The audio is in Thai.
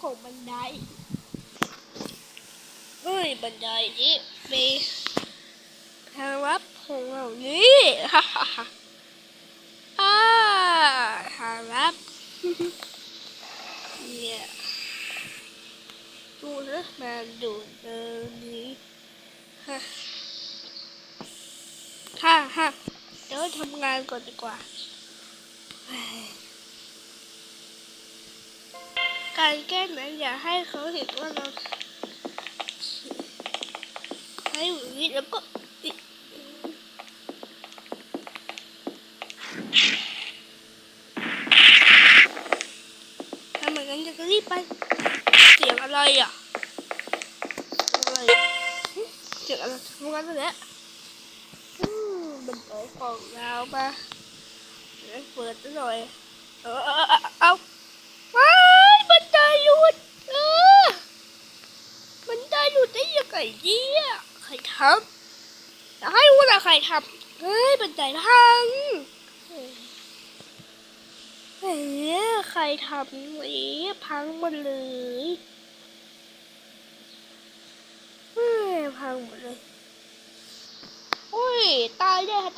ของบันไดเอ้ยบันไดนี้มีทางลับของเรานี่ฮ่าฮ่าฮ่าอ่าทางลับเนี่ยดูนะมาดูเดินนี้ฮ่าฮ่าฮ่าเดี๋ยวทำงานก่อนดีกว่าเฮ้ย การแก้นั้นอย่าให้เขาเห็นว่าเราให้อยู่นี่แล้วก็อิทำเหมือนกันจะรีบไป เสียงอะไรอะอะไรเสียงอะไรทำงานแล้วแหละอืมมันเปิดของเราปะเดี๋ยวเปิดซะหน่อยเออเออเออเอาว้ายมันตายหยุดเออมันตายหยุด ได้ยังไงเนี่ยใครทำจะให้ว่าแต่ใครทำเฮ้ยมันใจพังเฮ้ยใครทำนี่พังหมดเลยเฮ้ยพังหมดเลยอุ้ยตายได้ค่ะ